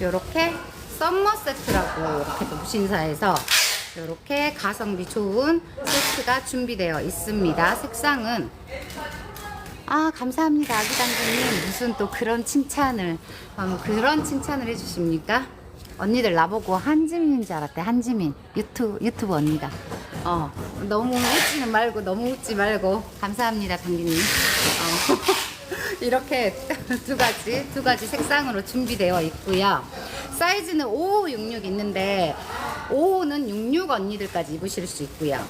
요렇게 썸머 세트라고 이렇게 또 무신사에서 요렇게 가성비 좋은 세트가 준비되어 있습니다. 색상은 아 감사합니다 아기당구님. 무슨 또 그런 칭찬을 아, 뭐 그런 칭찬을 해주십니까? 언니들 나보고 한지민인 줄 알았대 한지민. 유튜브 유튜브 언니가 어 너무 웃지는 말고 너무 웃지 말고. 감사합니다 당기님. 어, 이렇게 두 가지 두 가지 색상으로 준비되어 있고요 사이즈는 55, 66 있는데 55는 66 언니들까지 입으실 수 있고요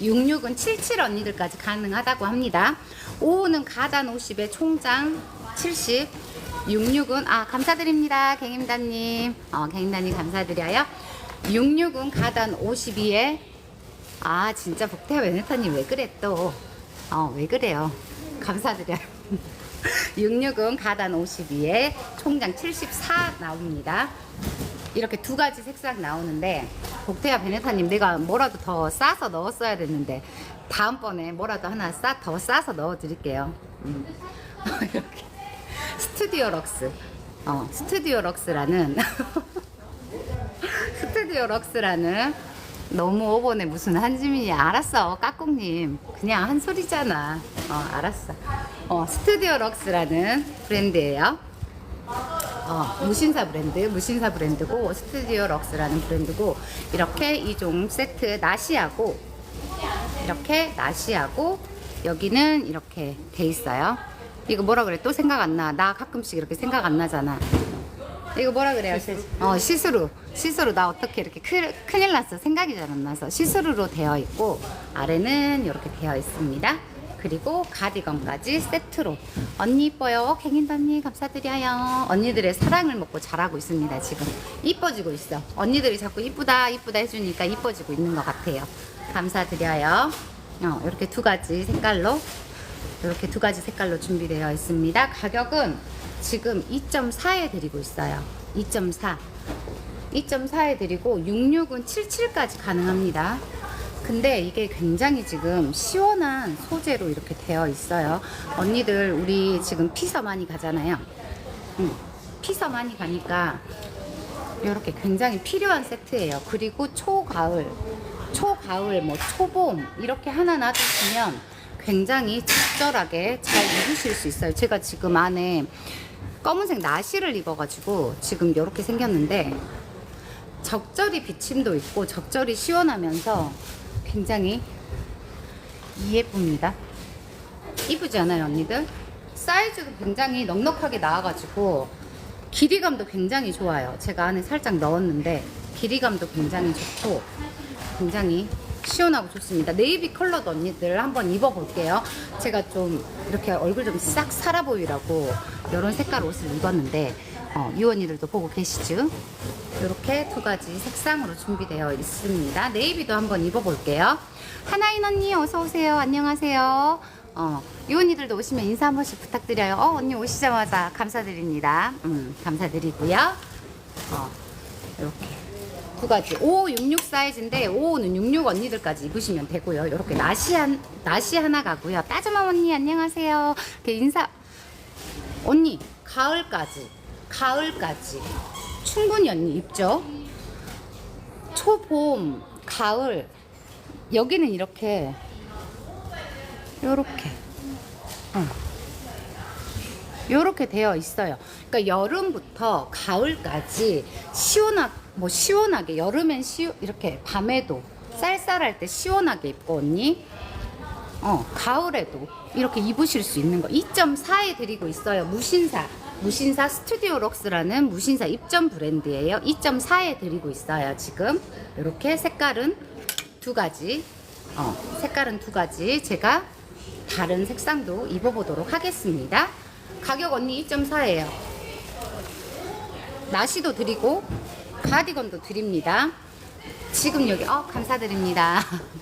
66은 77 언니들까지 가능하다고 합니다. 55는 가단 50에 총장 70. 66은 아 감사드립니다. 갱임다님. 어 갱임다님 감사드려요. 66은 가단 52에 아 진짜 복태 베네타님 왜 그래 또. 어 왜 그래요. 감사드려요. 66은 가단 52에 총장 74 나옵니다. 이렇게 두 가지 색상 나오는데 복태야 베네타님 내가 뭐라도 더 싸서 넣었어야 됐는데 다음번에 뭐라도 하나 싸 더 싸서 넣어 드릴게요. 음. 이렇게 스튜디오 럭스 어 스튜디오 럭스라는 스튜디오 럭스라는 너무 오버네 무슨 한지민이 알았어 까꿍님 그냥 한 소리잖아 어 알았어 어 스튜디오 럭스라는 브랜드예요 어, 무신사 브랜드, 무신사 브랜드고 스튜디오 럭스라는 브랜드고 이렇게 이종 세트 나시하고 이렇게 나시하고 여기는 이렇게 돼 있어요. 이거 뭐라 그래? 또 생각 안 나. 나 가끔씩 이렇게 생각 안 나잖아. 이거 뭐라 그래요? 어, 시스루. 시스루. 나 어떻게 이렇게 큰, 큰일 났어. 생각이 잘 안 나서. 시스루로 되어 있고, 아래는 이렇게 되어 있습니다. 그리고 가디건까지 세트로. 언니 이뻐요. 갱인도 언니 감사드려요. 언니들의 사랑을 먹고 자라고 있습니다. 지금. 이뻐지고 있어. 언니들이 자꾸 이쁘다, 이쁘다 해주니까 이뻐지고 있는 것 같아요. 감사드려요. 어, 이렇게 두 가지 색깔로 이렇게 두 가지 색깔로 준비되어 있습니다. 가격은 지금 2.4에 드리고 있어요. 2.4. 2.4에 드리고 66은 77까지 가능합니다. 근데 이게 굉장히 지금 시원한 소재로 이렇게 되어 있어요. 언니들 우리 지금 피서 많이 가잖아요. 응. 피서 많이 가니까 이렇게 굉장히 필요한 세트예요. 그리고 초가을, 초가을, 뭐 초봄 이렇게 하나 놔두시면 굉장히 적절하게 잘 입으실 수 있어요. 제가 지금 안에 검은색 나시를 입어가지고 지금 이렇게 생겼는데 적절히 비침도 있고 적절히 시원하면서 굉장히 예쁩니다. 이쁘지 않아요, 언니들? 사이즈도 굉장히 넉넉하게 나와가지고 길이감도 굉장히 좋아요. 제가 안에 살짝 넣었는데 길이감도 굉장히 좋고 굉장히 시원하고 좋습니다. 네이비 컬러도 언니들 한번 입어볼게요. 제가 좀 이렇게 얼굴 좀 싹 살아 보이라고 이런 색깔 옷을 입었는데 어, 이 언니들도 보고 계시죠? 이렇게 두 가지 색상으로 준비되어 있습니다. 네이비도 한번 입어볼게요. 하나인 언니 어서 오세요. 안녕하세요. 어, 이 언니들도 오시면 인사 한 번씩 부탁드려요. 어, 언니 오시자마자 감사드립니다. 음, 감사드리고요. 어, 이렇게 두 가지. 5, 66 사이즈인데 5는 66 언니들까지 입으시면 되고요. 이렇게 나시 한 나시 하나 가고요. 따즈마 언니 안녕하세요. 이렇게 인사 언니 가을까지 가을까지 충분히 언니 입죠. 초봄 가을 여기는 이렇게 요렇게 어. 요렇게 되어 있어요. 그러니까 여름부터 가을까지 시원하 뭐 시원하게 여름엔 시 이렇게 밤에도 쌀쌀할 때 시원하게 입고 언니 어 가을에도 이렇게 입으실 수 있는 거 2.4에 드리고 있어요. 무신사 무신사 스튜디오 럭스라는 무신사 입점 브랜드예요. 2.4에 드리고 있어요. 지금 이렇게 색깔은 두 가지 어 색깔은 두 가지 제가 다른 색상도 입어보도록 하겠습니다. 가격 언니 2.4예요. 나시도 드리고 가디건도 드립니다. 지금 여기 어 감사드립니다.